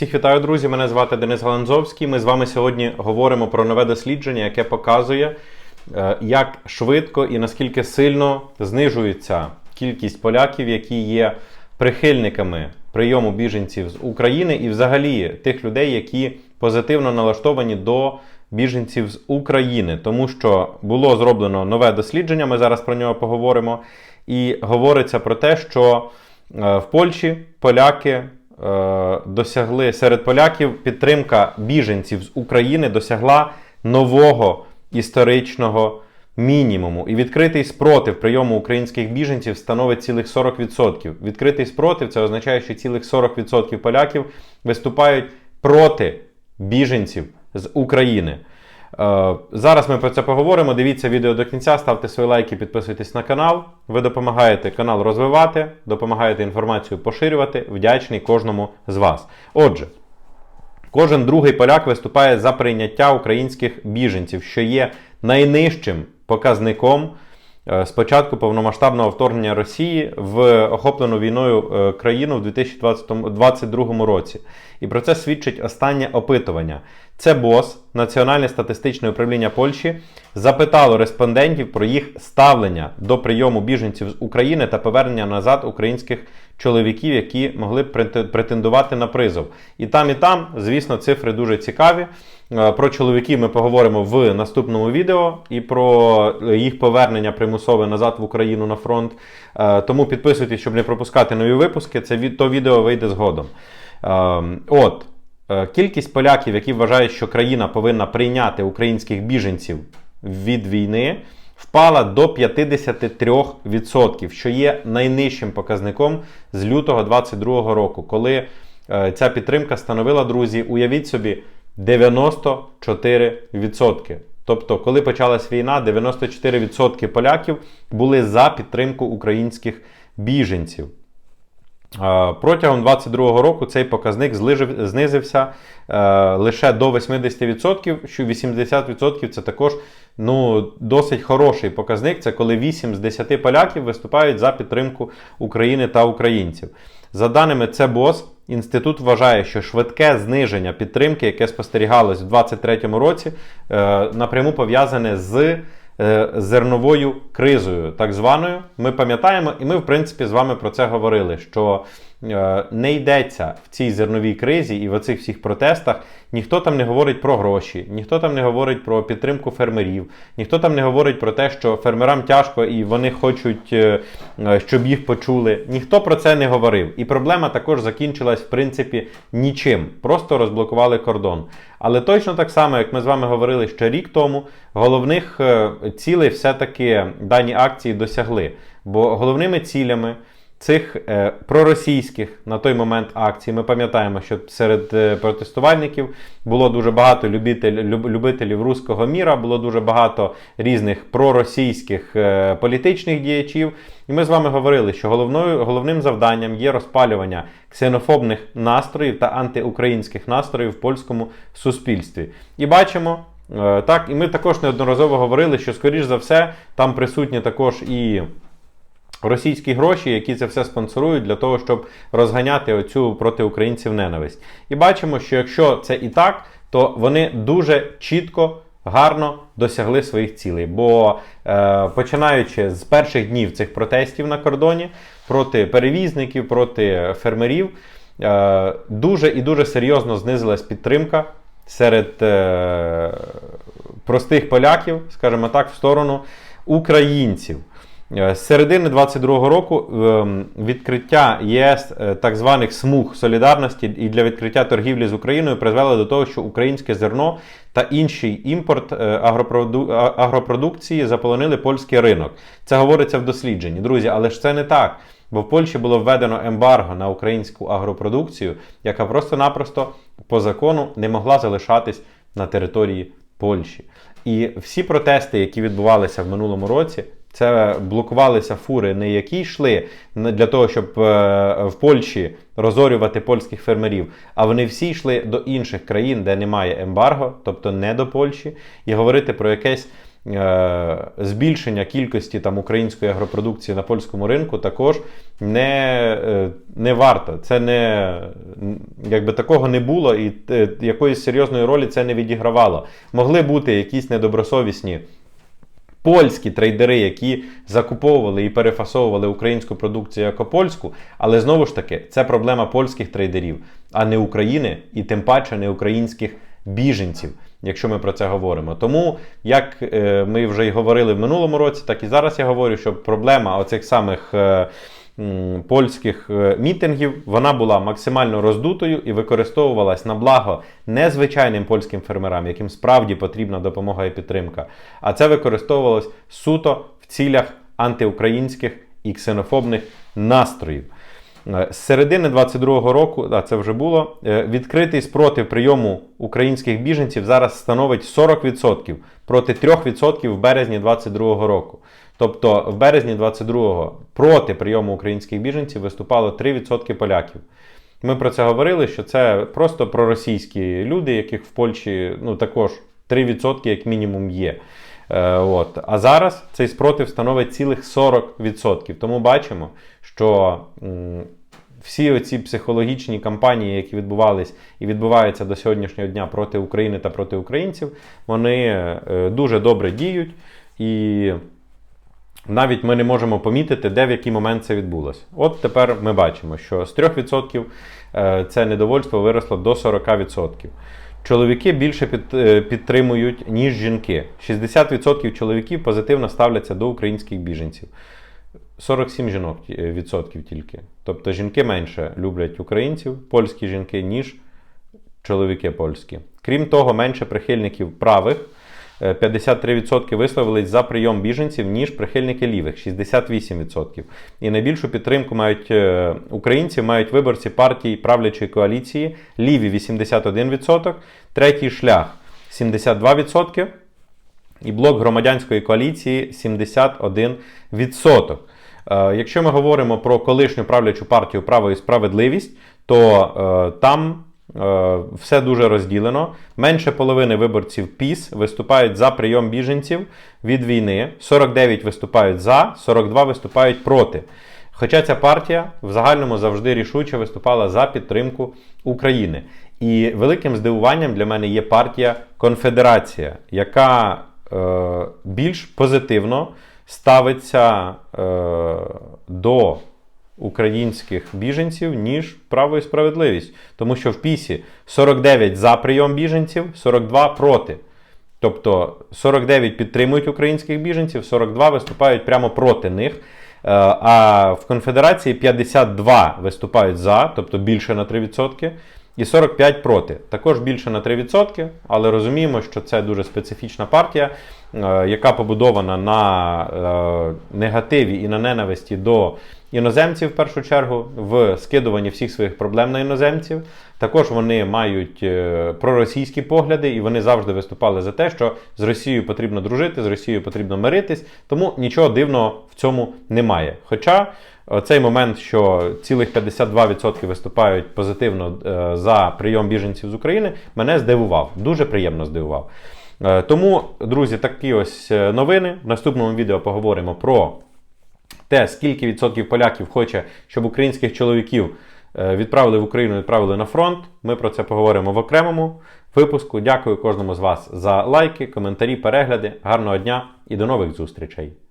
Всіх вітаю, друзі! Мене звати Денис Галанзовський. Ми з вами сьогодні говоримо про нове дослідження, яке показує, е, як швидко і наскільки сильно знижується кількість поляків, які є прихильниками прийому біженців з України, і взагалі тих людей, які позитивно налаштовані до біженців з України, тому що було зроблено нове дослідження. Ми зараз про нього поговоримо. І говориться про те, що е, в Польщі поляки досягли серед поляків підтримка біженців з України досягла нового історичного мінімуму. І відкритий спротив прийому українських біженців становить цілих 40%. Відкритий спротив це означає, що цілих 40% поляків виступають проти біженців з України. Е, Зараз ми про це поговоримо. Дивіться відео до кінця, ставте свої лайки, підписуйтесь на канал. Ви допомагаєте канал розвивати, допомагаєте інформацію поширювати. Вдячний кожному з вас. Отже, кожен другий поляк виступає за прийняття українських біженців, що є найнижчим показником е, з початку повномасштабного вторгнення Росії в охоплену війною е, країну в 2022 році. І про це свідчить останнє опитування. Це БОС, Національне статистичне управління Польщі, запитало респондентів про їх ставлення до прийому біженців з України та повернення назад українських чоловіків, які могли б претендувати на призов. І там, і там, звісно, цифри дуже цікаві. Е, Про чоловіків ми поговоримо в наступному відео і про їх повернення примусове назад в Україну на фронт. Е, Тому підписуйтесь, щоб не пропускати нові випуски. Це то відео вийде згодом. Е, От. Е, Кількість поляків, які вважають, що країна повинна прийняти українських біженців від війни, впала до 53%, що є найнижчим показником з лютого 2022 року, коли е, ця підтримка становила, друзі, уявіть собі, 94%. Тобто, коли почалась війна, 94% поляків були за підтримку українських біженців. Протягом 2022 року цей показник знизився е, лише до 80%, що 80% це також ну, досить хороший показник. Це коли 8 з 10 поляків виступають за підтримку України та українців. За даними ЦБОС, інститут вважає, що швидке зниження підтримки, яке спостерігалось у 2023 році, е, напряму пов'язане з зерновою кризою, так званою. Ми пам'ятаємо, і ми, в принципі, з вами про це говорили, що е, не йдеться в цій зерновій кризі і в оцих всіх протестах. Ніхто там не говорить про гроші, ніхто там не говорить про підтримку фермерів, ніхто там не говорить про те, що фермерам тяжко і вони хочуть, е, е, щоб їх почули. Ніхто про це не говорив. І проблема також закінчилась, в принципі, нічим. Просто розблокували кордон. Але точно так само, як ми з вами говорили ще рік тому, головних е, цілей все-таки дані акції досягли. Бо головними цілями цих е, проросійських на той момент акцій, ми пам'ятаємо, що серед е, протестувальників було дуже багато любитель, люб- любителів руського міра, було дуже багато різних проросійських е, політичних діячів. І ми з вами говорили, що головною, головним завданням є розпалювання ксенофобних настроїв та антиукраїнських настроїв в польському суспільстві. І бачимо. е, Так, і ми також неодноразово говорили, що, скоріш за все, там присутні також і російські гроші, які це все спонсорують для того, щоб розганяти оцю проти українців ненависть. І бачимо, що якщо це і так, то вони дуже чітко. Гарно досягли своїх цілей, бо е, починаючи з перших днів цих протестів на кордоні проти перевізників, проти фермерів, е, дуже і дуже серйозно знизилась підтримка серед е, простих поляків, скажімо так, в сторону українців. Е, З середини 22-го року ем, відкриття ЄС е, так званих смуг солідарності і для відкриття торгівлі з Україною призвело до того, що українське зерно та інший імпорт е, агропродукції заполонили польський ринок. Це говориться в дослідженні, друзі, але ж це не так. Бо в Польщі було введено ембарго на українську агропродукцію, яка просто-напросто по закону не могла залишатись на території Польщі. І всі протести, які відбувалися в минулому році, це блокувалися фури, не які йшли для того, щоб е, в Польщі розорювати польських фермерів, а вони всі йшли до інших країн, де немає ембарго, тобто не до Польщі, і говорити про якесь збільшення кількості там української агропродукції на польському ринку також не, е, не варто. Це не якби такого не було, і е, якоїсь серйозної ролі це не відігравало. Могли бути якісь недобросовісні. Польські трейдери, які закуповували і перефасовували українську продукцію як польську, але знову ж таки, це проблема польських трейдерів, а не України і тим паче не українських біженців, якщо ми про це говоримо. Тому, як е, ми вже й говорили в минулому році, так і зараз я говорю, що проблема оцих самих. Е, Польських е, мітингів вона була максимально роздутою і використовувалась на благо не звичайним польським фермерам, яким справді потрібна допомога і підтримка, а це використовувалось суто в цілях антиукраїнських і ксенофобних настроїв. Е, З середини 22-го року, а це вже було, е, відкритий спротив прийому українських біженців зараз становить 40% проти 3% в березні 22-го року. Тобто в березні 22-го проти прийому українських біженців виступало 3% поляків. Ми про це говорили, що це просто проросійські люди, яких в Польщі ну, також 3% як мінімум є. Е, от. А зараз цей спротив становить цілих 40%. Тому бачимо, що всі оці психологічні кампанії, які відбувались і відбуваються до сьогоднішнього дня проти України та проти українців, вони е, дуже добре діють. І навіть ми не можемо помітити, де в який момент це відбулося. От тепер ми бачимо, що з 3% е, це недовольство виросло до 40%. Чоловіки більше під, е, підтримують, ніж жінки. 60% чоловіків позитивно ставляться до українських біженців. 47 жінок е, відсотків тільки. Тобто жінки менше люблять українців, польські жінки, ніж чоловіки польські. Крім того, менше прихильників правих. Е, 53% висловились за прийом біженців, ніж прихильники лівих 68%. І найбільшу підтримку мають е, українці, мають виборці партії правлячої коаліції, ліві 81%, третій шлях 72%, і блок громадянської коаліції 71%. Е, Якщо ми говоримо про колишню правлячу партію Право і справедливість, то е, там е, все дуже розділено. Менше половини виборців ПІС виступають за прийом біженців від війни, 49 виступають за, 42 виступають проти. Хоча ця партія в загальному завжди рішуче виступала за підтримку України. І великим здивуванням для мене є партія Конфедерація, яка е, більш позитивно ставиться е, до українських біженців, ніж право і справедливість. Тому що в пісі 49 за прийом біженців, 42 проти. Тобто 49 підтримують українських біженців, 42 виступають прямо проти них. Е, А в конфедерації 52 виступають за, тобто більше на 3%, і 45 проти. Також більше на 3%, але розуміємо, що це дуже специфічна партія, е, яка побудована на е, негативі і на ненависті до іноземців в першу чергу, в скидуванні всіх своїх проблем на іноземців. Також вони мають е, проросійські погляди, і вони завжди виступали за те, що з Росією потрібно дружити, з Росією потрібно миритись, тому нічого дивного в цьому немає. Хоча е, цей момент, що цілих 52% виступають позитивно е, за прийом біженців з України, мене здивував. Дуже приємно здивував. Тому, друзі, такі ось новини. В наступному відео поговоримо про те, скільки відсотків поляків хоче, щоб українських чоловіків е, відправили в Україну, відправили на фронт. Ми про це поговоримо в окремому випуску. Дякую кожному з вас за лайки, коментарі, перегляди. Гарного дня і до нових зустрічей!